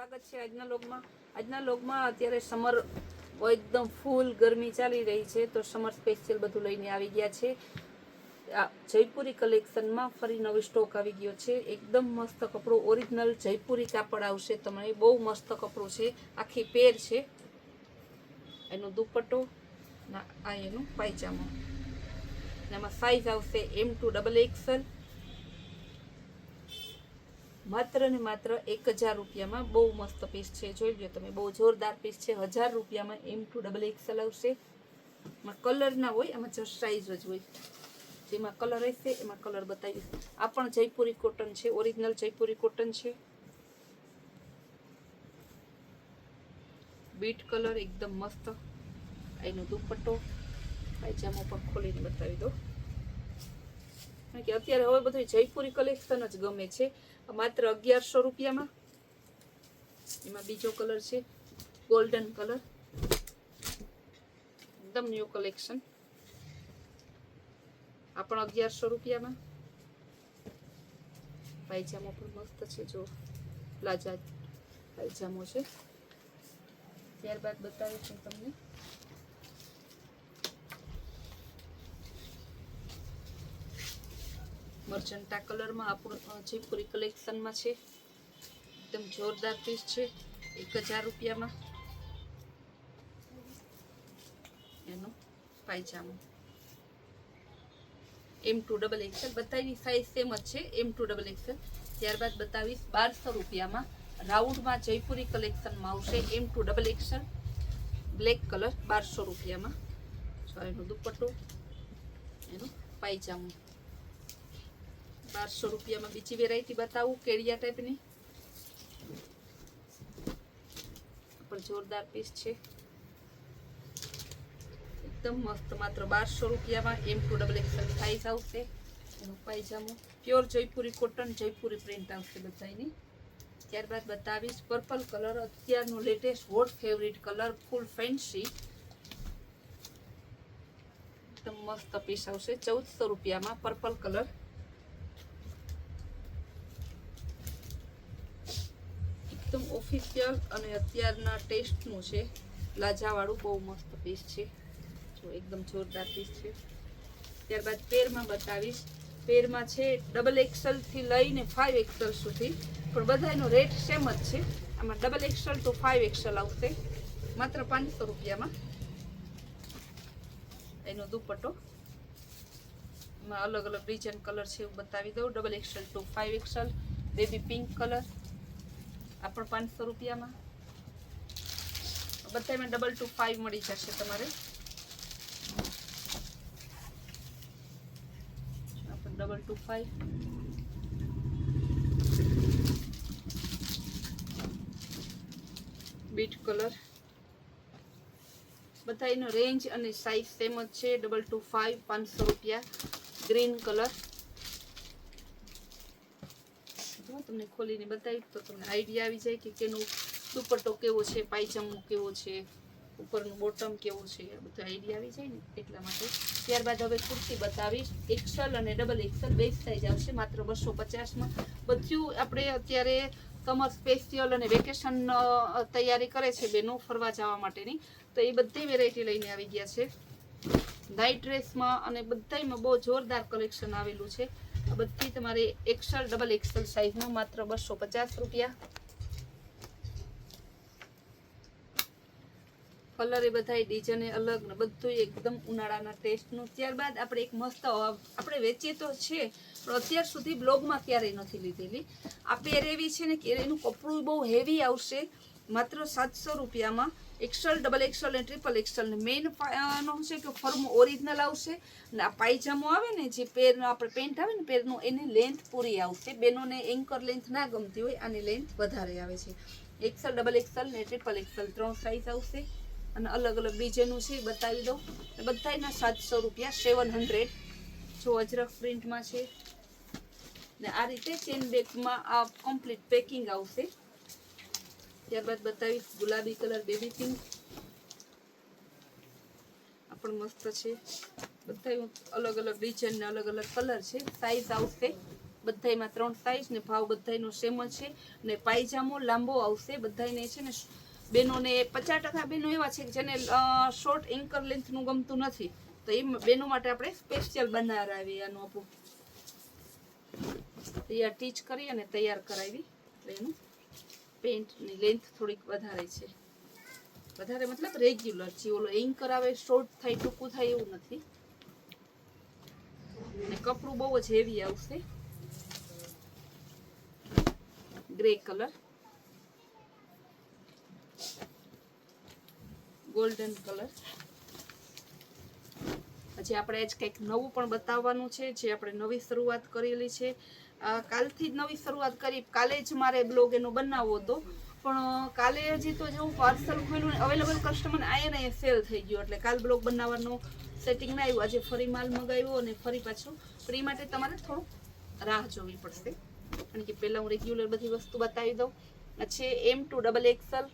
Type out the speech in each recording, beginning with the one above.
સ્વાગત છે આજના લોગમાં આજના લોગમાં અત્યારે સમર એકદમ ફૂલ ગરમી ચાલી રહી છે, તો સમર સ્પેશિયલ બધું લઈને આવી ગયા છે. આ જયપુરી કલેક્શનમાં ફરી નવી સ્ટોક આવી ગયો છે. એકદમ મસ્ત કપડું ઓરિજિનલ જયપુરી કાપડ આવશે તમને. બહુ મસ્ત કપડું છે. આખી પેર છે. એનો દુપટ્ટો, ના, આ એનું પાયજામો. એમાં સાઈઝ આવશે એમ ટુ ડબલ એક્સલ માત્ર ને માત્ર એક હજાર રૂપિયામાં બહુ મસ્ત પીસ છે. જોઈ લો તમે, બહુ જોરદાર પીસ છે. હજાર રૂપિયામાં એમ ટુ ડબલ એક્સલ આવશે. એમાં કલર ના હોય, એમાં જસ્ટ સાઈઝ જ હોય. જેમાં કલર હશે, એમાં કલર બતાવીશ. આ પણ જયપુરી કોટન છે. ઓરિજિનલ જયપુરી કોટન છે. બીટ કલર એકદમ મસ્ત. એનો દુપટ્ટો. પાયજામો પણ ખોલીને બતાવી દો કારણ કે અત્યારે હવે બધું જયપુરી કલેક્શન જ ગમે છે. માત્ર અગિયારસો રૂપિયામાં. એમાં બીજો કલર છે ગોલ્ડન કલર એકદમ ન્યૂ કલેક્શન આ પણ અગિયારસો રૂપિયામાં. પાયજામો પણ મસ્ત છે જો પ્લાઝા પાયજામો છે. ત્યારબાદ બતાવીશું તમને. મર્ચન્ટા કલરમાં આપણું જે જયપુરી કલેક્શનમાં છે, એકદમ જોરદાર પીસ છે, એક હજાર રૂપિયામાં. એનો પાયજામો. એમ ટુ ડબલ એક્સેલ બધાની સાઇઝ સેમ જ છે એમ ટુ ડબલ એક્સેલ ત્યારબાદ બતાવીશ, બારસો રૂપિયામાં રાઉન્ડમાં જયપુરી કલેક્શનમાં આવશે M to double XL black colour, બારસો રૂપિયામાં. સો એનો દુપટ્ટો, એનો પાયજામો. બારસો રૂપિયામાં બીજી વેરાયટી બતાવું, કેળિયા ટાઈપની પણ જોરદાર પીસ છે. એકદમ મસ્ત માત્ર બારસો રૂપિયામાં M to double XL size આવશે. એનો pure Jaipuri cotton Jaipuri print આવશે બધાની ત્યારબાદ બતાવીશ પર્પલ કલર અત્યારનું latest hot favourite colour full fancy એકદમ મસ્ત પીસ આવશે, ચૌદસો રૂપિયામાં પર્પલ કલર એકદમ ઓફિશિયલ અને અત્યારના ટેસ્ટનું છે. લાજાવાળું બહુ મસ્ત પીસ છે. જો એકદમ જોરદાર પીસ છે. ત્યારબાદ પેરમાં બતાવીશ. પેરમાં છે ડબલ એક્સલથી લઈને ફાઇવ એક્સલ સુધી. પણ બધાનો રેટ સેમ જ છે. આમાં double XL to five XL આવશે. માત્ર પાંચસો રૂપિયામાં. એનો દુપટ્ટો. એમાં અલગ અલગ ડિઝાઇન કલર છે એવું બતાવી દઉં. Double XL to five XL baby pink colour આ પણ પાંચસો રૂપિયામાં? બધામાં ડબલ ટુ ફાઇવ મળી જશે તમારે. Double to five beet colour બધા એનો રેન્જ અને સાઇઝ સેમ જ છે. ડબલ ટુ ફાઇવ પાંચસો રૂપિયા. ગ્રીન કલર જો તમને ખોલીને બતાવી તો તમને આઈડિયા આવી જાય કે કેનો દુપટ્ટો કેવો છે, પાયજામો કેવો છે, ઉપરનું બોટમ કેવું છે, આ બધું આઈડિયા આવી જાય ને એટલા માટે. ત્યારબાદ હવે કુર્તી બતાવીશ. એક્સલ અને ડબલ એક્સલ બે સાઈઝ આવશે, માત્ર બસો પચાસમાં. બધું આપણે અત્યારે સમર સ્પેશિયલ અને વેકેશન તૈયારી કરે છે બેનો ફરવા જવા માટેની. તો એ બધી વેરાયટી લઈને આવી ગયા છે. નાઇટ ડ્રેસમાં અને બધામાં બહુ જોરદાર કલેક્શન આવેલું છે. આ બધી તમારે એક્સલ ડબલ એક્સલ સાઈઝમાં માત્ર બસો પચાસ રૂપિયા. કલર એ બધા ડિઝાઇન અલગ ને બધું એકદમ ઉનાળાના ટેસ્ટનું ત્યારબાદ આપણે એક મસ્ત આપણે વેચીએ તો છે, પણ અત્યાર સુધી બ્લોગમાં ક્યારેય નથી લીધેલી. આ પેર એવી છે ને કે એનું કપડું બહુ હેવી આવશે. માત્ર સાતસો રૂપિયામાં એક્સલ ડબલ એક્સલ અને ટ્રિપલ એક્સલ મેઇન નો છે કે ફર્મ ઓરિજિનલ આવશે ને આ પાયજામો આવે ને જે પેરનો આપણે પેન્ટ આવે ને પેરનું, એની લેન્થ પૂરી આવશે. બેનોને એન્કર લેન્થ ના ગમતી હોય, આની લેન્થ વધારે આવે છે. એક્સલ ડબલ એક્સલ ને ટ્રિપલ એક્સલ ત્રણ સાઈઝ આવશે. અને અલગ અલગ ડિઝાઇનનું છે બતાવી દઉં. બધાના સાતસો રૂપિયા સેવન હંડ્રેડ જો અજરક પ્રિન્ટમાં છે. ને આ રીતે ચેન બેગમાં આ કમ્પ્લીટ પેકિંગ આવશે. ત્યારબાદ બતાવીશ ગુલાબી કલર બેબી પિંક પણ મસ્ત છે. બધાય અલગ અલગ ડિઝાઇન ને અલગ અલગ કલર છે. સાઈઝ આવશે. બધાયમાં ત્રણ સાઈઝ ને ભાવ બધાયનો સેમ જ છે. ને પાયજામો લાંબો આવશે. બધાયને છે ને બેનોને પચાસ ટકા બેનો એવા છે કે જેને શોર્ટ એન્કર લેન્થનું ગમતું નથી. તો એ બેનો માટે આપણે સ્પેશિયલ બનાવી આનું આપણું તૈયાર ટીચ કરી અને તૈયાર કરાવી. એનું પેન્ટની લેન્થ થોડીક વધારે છે. વધારે મતલબ રેગ્યુલર છે. ઓલો એંગ કરાવે શોર્ટ થાય, ટૂંકું થાય એવું નથી. અને કપડું બહુ જ હેવી આવશે. ગ્રે કલર ગોલ્ડન કલર પછી આપણે આજ કંઈક નવું પણ બતાવવાનું છે, જે આપણે નવી શરૂઆત કરેલી છે. કાલથી જ નવી શરૂઆત કરી. કાલે જ મારે બ્લોગ એનો બનાવવો હતો. પણ કાલે હજી તો જેવું પાર્સલ ખોલ્યું અવેલેબલ કસ્ટમર આયા ને સેલ થઈ ગયો. એટલે કાલ બ્લોગ બનાવવાનું સેટિંગ ના આવ્યું. આજે ફરી માલ મગાવ્યો અને ફરી પાછું. પણ માટે તમારે થોડુંક રાહ જોવી પડશે. કારણ કે પહેલાં હું રેગ્યુલર બધી વસ્તુ બતાવી દઉં. છે M to double XL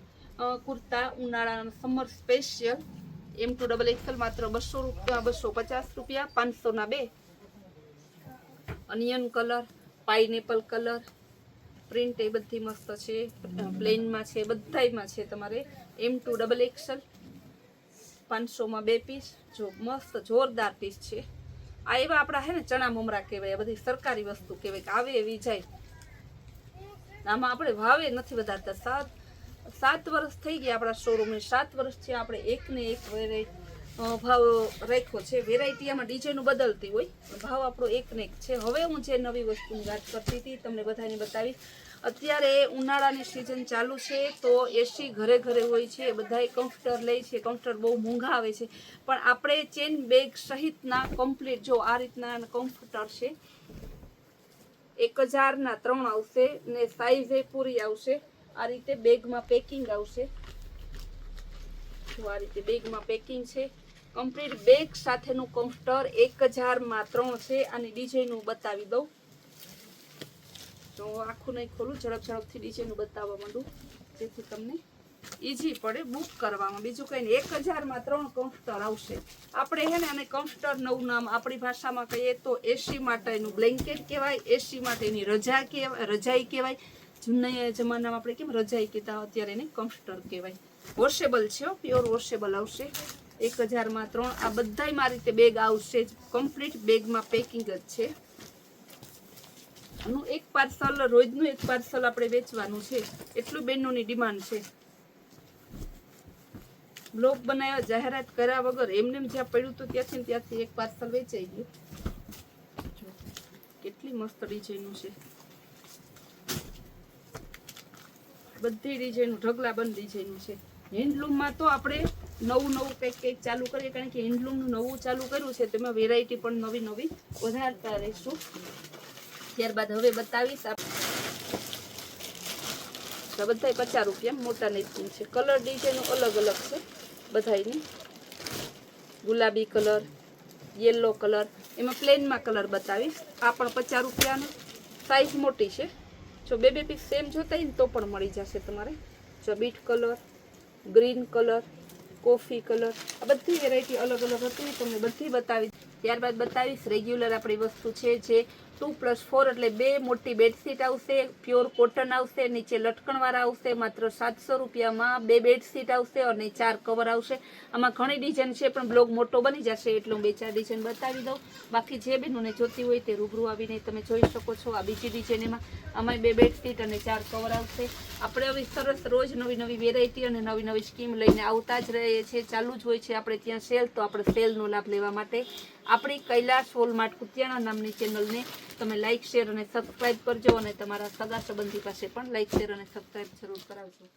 kurta ઉનાળાના summer special M to double XL માત્ર બસો રૂપિયા, બસો પચાસ રૂપિયા પાંચસોના બે. Onion colour pineapple colour print એ બધી મસ્ત છે પ્લેનમાં છે, બધાયમાં છે તમારે. એમ ટુ ડબલ એક્સલ પાંચસોમાં બે પીસ જો મસ્ત જોરદાર પીસ છે. આ એવા આપણા હે ને ચણા મમરા કહેવાય, આ બધી સરકારી વસ્તુ કહેવાય કે આવે એવી જાય. આમાં આપણે ભાવે નથી વધારતા. સાત સાત વર્ષ થઈ ગયા આપણા શોરૂમે સાત વર્ષથી આપણે એકને એક વેરાયટી ભાવ રાખ્યો છે. વેરાયટી આમાં ડિઝાઇનો બદલતી હોય. ભાવ આપણો એક ને એક છે. હવે હું જે નવી વસ્તુની વાત કરતી હતી, તમને બધાને બતાવીશ. અત્યારે ઉનાળાની સિઝન ચાલુ છે, તો એસી ઘરે ઘરે હોય છે. બધાય કમ્ફર્ટર લે છે. કમ્ફર્ટર બહુ મોંઘા આવે છે. પણ આપણે ચેન બેગ સહિતના કમ્પ્લીટ જો આ રીતના કમ્ફર્ટર છે, એક હજારના ત્રણ આવશે ને સાઈઝ એ પૂરી આવશે. આ રીતે બેગમાં પેકિંગ આવશે. જો આ રીતે બેગમાં પેકિંગ છે કમ્પ્લીટ બેગ સાથેનું કમ્ફર્ટર એક હજારમાં ત્રણ છે આની ડિઝાઇનનું બતાવી દઉં. તો આખું નહીં ખોલું, ઝડપ ઝડપથી ડિઝાઇન બતાવવા માંડું, જેથી તમને ઈઝી પડે બુક કરવામાં. બીજું કંઈ નહીં, એક હજારમાં ત્રણ કમ્ફર્ટર આવશે. આપણે હે ને આને કમ્ફર્ટર નવું નામ આપણી ભાષામાં કહીએ તો એસી માટેનું બ્લેન્કેટ કહેવાય એસી માટેની રજા કહેવાય, રજાઈ કહેવાય. જૂના જમાનામાં આપણે કેમ રજાઈ કહેતા અત્યારે એને કમ્ફર્ટર કહેવાય. વોશેબલ છે પ્યોર વોશેબલ આવશે. એક હજારમાં ત્રણ. આ બધાય મારી રીતે બેગ આવશે જ. કમ્પ્લીટ બેગમાં પેકિંગ જ છે. આનું એક પાર્સલ રોજનું એક પાર્સલ આપણે વેચવાનું છે. એટલું બેનોની ડિમાન્ડ છે. બ્લોગ બનાવ્યા જાહેરાત કર્યા વગર એમને એમ જ્યાં પડ્યું હતું ત્યાંથી ત્યાંથી એક પાર્સલ વેચાઈ ગયું. કેટલી મસ્ત ડિઝાઇનનું છે. બધી ડિઝાઇનનું ઢગલા બંધ ડિઝાઇનનું છે. હેન્ડલૂમમાં તો આપણે નવું નવું કંઈક કંઈક ચાલુ કરીએ, કારણ કે હેન્ડલૂમનું નવું ચાલુ કર્યું છે, તેમાં વેરાયટી પણ નવી નવી વધારતા રહીશું. ત્યારબાદ હવે બતાવીશ આપણે આ બધાય પચાસ રૂપિયા, મોટા નેપકિન છે. કલર ડિઝાઇનો અલગ અલગ છે, બધાયની. ગુલાબી કલર યલો કલર એમાં પ્લેનમાં કલર બતાવીશ. આ પણ પચાસ રૂપિયાનો. સાઈઝ મોટી છે. જો બે બે પીસ સેમ જોતા તો પણ મળી જશે તમારે. જો beet colour green colour coffee colour, આ બધી વેરાયટી અલગ અલગ હતી, તમને બધી બતાવી ત્યારબાદ બતાવીશ રેગ્યુલર આપણી વસ્તુ છે, જે ટુ પ્લસ ફોર એટલે બે, મોટી બેડશીટ આવશે પ્યોર કોટન આવશે, નીચે લટકણવાળા આવશે, માત્ર સાતસો રૂપિયામાં બે બેડશીટ આવશે અને ચાર કવર આવશે. આમાં ઘણી ડિઝાઇન છે, પણ બ્લોગ મોટો બની જશે એટલે હું બે ચાર ડિઝાઇન બતાવી દઉં. બાકી જે બહેનોને જોતી હોય તે રૂબરૂ આવીને તમે જોઈ શકો છો આ બીજી ડિઝાઇન એમાં. આમાં બે બેડશીટ અને ચાર કવર આવશે. આપણે હવે સરસ રોજ નવી નવી વેરાયટી અને નવી નવી સ્કીમ લઈને આવતા જ રહીએ છીએ. ચાલુ જ હોય છે, આપણે ત્યાં સેલ તો આપણે સેલનો લાભ લેવા માટે. આપણી કૈલાશ હોલમાર્ટ કુતિયાણા નામની ચેનલને તમે લાઇક શેર અને સબસ્ક્રાઇબ કરજો અને તમારા સગા સંબંધી પાસે પણ લાઇક શેર અને સબસ્ક્રાઇબ જરૂર કરાવજો.